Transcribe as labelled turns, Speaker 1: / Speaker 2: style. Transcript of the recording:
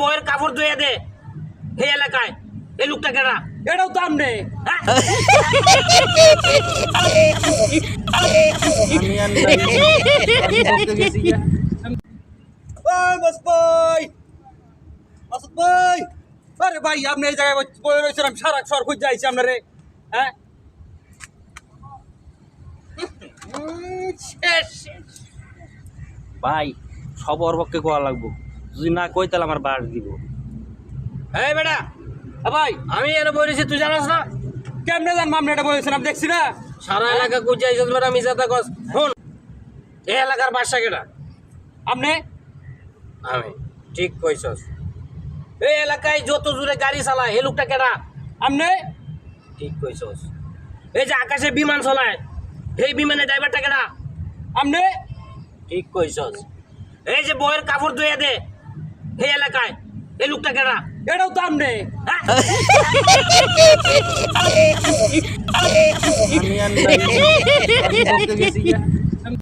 Speaker 1: বইয়ের কাপড় ধুয়ে দে এই এলাকায় এই লোকটা কেনা
Speaker 2: এটাও তো আমনে। আর ভাই আরে ভাই আপনি এই জায়গায় সারা সর খুঁজ যাইছি আপনারে হ্যাঁ।
Speaker 3: ভাই সব পক্ষে কোয়া লাগবো। যদি না কই তাহলে আমার বাস দিব।
Speaker 1: এই বেটা ভাই আমি এনে বলেছি তুই জানাস না?
Speaker 2: কেমনে জানব আপনি এটা বলেছেন আমি দেখছি না?
Speaker 1: সারা এলাকা গুজাই বেটা মিশাতে কস। শুন এই এলাকার বাসা কেটা
Speaker 2: আপনি?
Speaker 1: আমি। ঠিক কইছস। এই এলাকায় যত জোরে গাড়ি চালায় এই লোকটা কেটা
Speaker 2: আপনি?
Speaker 1: ঠিক কইছস। এই যে আকাশে বিমান চলায় এই বিমানের ড্রাইভারটা কেটা
Speaker 2: আপনি?
Speaker 1: ঠিক কইছস। এই যে বইয়ের কাপড় ধুয়ে দে এই এলাকায় এই লোকটা কেনা
Speaker 2: এটাও তো আপনি
Speaker 1: হ্যাঁ?
Speaker 2: আমি